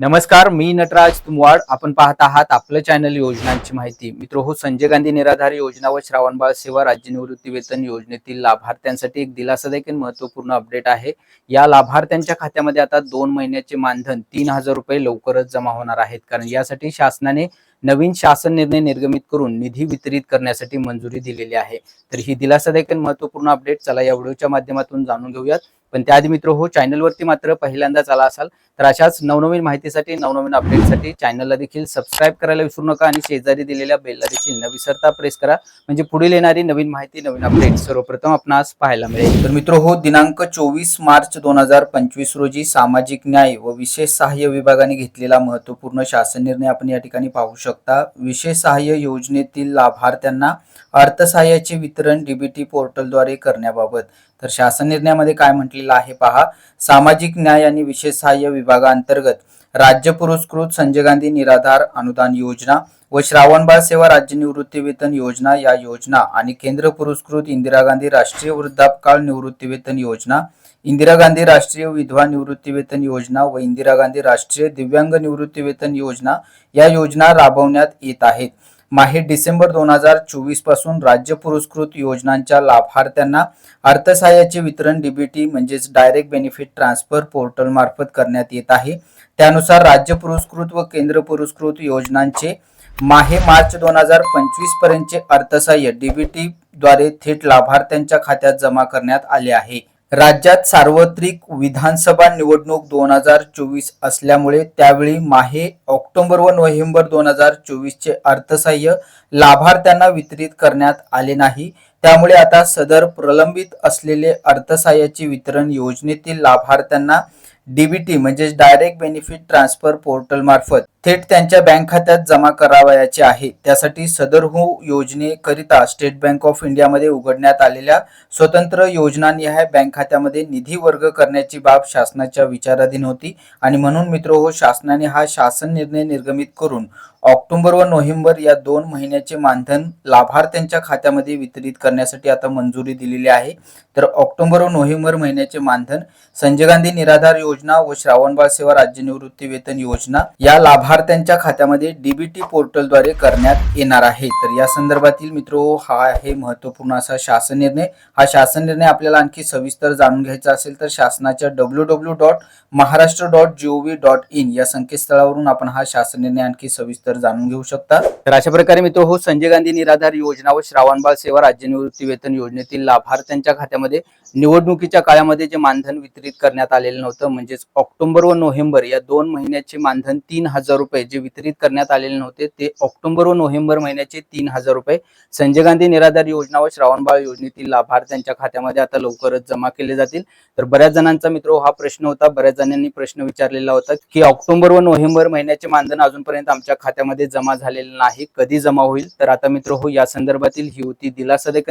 नमस्कार मी नटराज तुमवाड. आपण पाहत आहात आपलं चॅनल योजनांची माहिती. मित्र हो संजय गांधी निराधार योजना व श्रावणबाळ सेवा राज्य निवृत्ती वेतन योजनेतील लाभार्थ्यांसाठी एक दिलासादायक महत्त्वपूर्ण अपडेट आहे. या लाभार्थ्यांच्या खात्यामध्ये आता दोन महिन्याचे मानधन तीन हजार रुपये लवकरच जमा होणार आहेत. कारण यासाठी शासनाने नवीन शासन निर्णय निर्गमित करून निधी वितरित करण्यासाठी मंजुरी दिलेली आहे. तर ही दिलासादायक आणि महत्त्वपूर्ण अपडेट चला या व्हिडिओच्या माध्यमातून जाणून घेऊयात. पण त्याआधी मित्र हो चॅनलवरती मात्र पहिल्यांदाच आला असाल तर अशाच नवनवीन माहितीसाठी नवनवीन अपडेटसाठी चॅनलला देखील सबस्क्राईब करायला विसरू नका आणि शेजारी दिलेल्या बेलला देखील न विसरता प्रेस करा. म्हणजे पुढील येणारी नवीन माहिती नवीन अपडेट सर्वप्रथम आपणास पाहायला मिळेल. तर मित्र हो दिनांक चोवीस मार्च दोन हजार पंचवीस रोजी सामाजिक न्याय व विशेष सहाय्य विभागाने घेतलेला महत्त्वपूर्ण शासन निर्णय आपण या ठिकाणी पाहू शकतो. विशेष सहाय्य योजनेतील लाभार्थ्यांना अर्थसहाय्याचे वितरण डीबीटी पोर्टलद्वारे करण्याबाबत तर शासन निर्णयामध्ये काय म्हटलेलं आहे पहा. सामाजिक न्याय आणि विशेष सहाय्य विभागाअंतर्गत राज्य पुरस्कृत संजय गांधी निराधार अनुदान योजना व श्रावणबाळ सेवा राज्य निवृत्ती वेतन योजना या योजना आणि केंद्र पुरस्कृत इंदिरा गांधी राष्ट्रीय वृद्धापकाळ निवृत्ती वेतन योजना इंदिरा गांधी राष्ट्रीय विधवा निवृत्ती वेतन योजना व इंदिरा गांधी राष्ट्रीय दिव्यांग निवृत्ती वेतन योजना या योजना राबवण्यात येत आहेत. माहे डिसेंबर दोन हजार चोवीसपासून राज्य पुरस्कृत योजनांच्या लाभार्थ्यांना अर्थसहाय्याचे वितरण डीबीटी म्हणजेच डायरेक्ट बेनिफिट ट्रान्सफर पोर्टल मार्फत करण्यात येत आहे. त्यानुसार राज्य पुरस्कृत व केंद्र पुरस्कृत योजनांचे माहे मार्च दोन हजार पंचवीस पर्यंतचे अर्थसहाय्य डीबीटी द्वारे थेट लाभार्थ्यांच्या खात्यात जमा करण्यात आले आहे. राज्यात सार्वत्रिक विधानसभा निवडणूक दोन हजार चोवीस असल्यामुळे त्यावेळी माहे ऑक्टोबर व नोव्हेंबर दोन हजार चोवीसचे अर्थसहाय्य लाभार्थ्यांना वितरित करण्यात आले नाही. त्यामुळे आता सदर प्रलंबित असलेले अर्थसहाय्याचे वितरण योजनेतील लाभार्थ्यांना डीबीटी म्हणजेच डायरेक्ट बेनिफिट ट्रान्सफर पोर्टल मार्फत थेट त्यांच्या बँक खात्यात जमा करावयाचे आहे. त्यासाठी सदर हो योजनेकरिता स्टेट बँक ऑफ इंडियामध्ये उघडण्यात आलेल्या स्वतंत्र योजनानिहाय बँक खात्यामध्ये निधी वर्ग करण्याची बाब शासनाच्या विचाराधीन होती आणि म्हणून मित्र हो शासनाने हा शासन निर्णय निर्गमित करून ऑक्टोबर व नोव्हेंबर या दोन महिन्याचे मानधन लाभार्थ्यांच्या खात्यामध्ये वितरित करण्यासाठी आता मंजुरी दिलेली आहे. तर ऑक्टोबर व नोव्हेंबर महिन्याचे मानधन संजय गांधी निराधार योजना व श्रावणबाळ सेवा राज्य निवृत्ती वेतन योजना या लाभार्थ्यांच्या खात्यामध्ये डीबीटी पोर्टलद्वारे करण्यात येणार आहे. तर या संदर्भातील मित्र हा आहे महत्त्वपूर्ण असा शासन निर्णय. हा शासन निर्णय आपल्याला आणखी सविस्तर जाणून घ्यायचा असेल तर शासनाच्या W W dot Maharashtra dot G O V dot in या संकेतस्थळावरून आपण हा शासन निर्णय आणखी सविस्तर जाणून घेऊ शकता. तर अशा प्रकारे मित्र हो संजय गांधी निराधार योजना व श्रावणबाळ सेवा राज्य निवृत्ती वेतन योजनेतील लाभार्थ्यांच्या खात्यामध्ये निवडणुकीच्या काळामध्ये जे मानधन वितरित करण्यात आलेलं नव्हतं म्हणजेच ऑक्टोबर व नोव्हेंबर या दोन महिन्याचे मानधन तीन हजार रुपये जे वितरित करण्यात आलेले नव्हते ते ऑक्टोबर व नोव्हेंबर महिन्याचे तीन हजार रुपये संजय गांधी निराधार योजना व श्रावणबाळ योजनेतील लाभार्थ्यांच्या खात्यामध्ये आता लवकरच जमा केले जातील. तर बऱ्याच जणांचा मित्र हा प्रश्न होता. बऱ्याच जणांनी प्रश्न विचारलेला होता की ऑक्टोबर व नोव्हेंबर महिन्याचे मानधन अजूनपर्यंत आमच्या खात्यामध्ये जमा झालेलं नाही कधी जमा होईल? तर आता मित्र हो या संदर्भातील ही होती दिलासादायक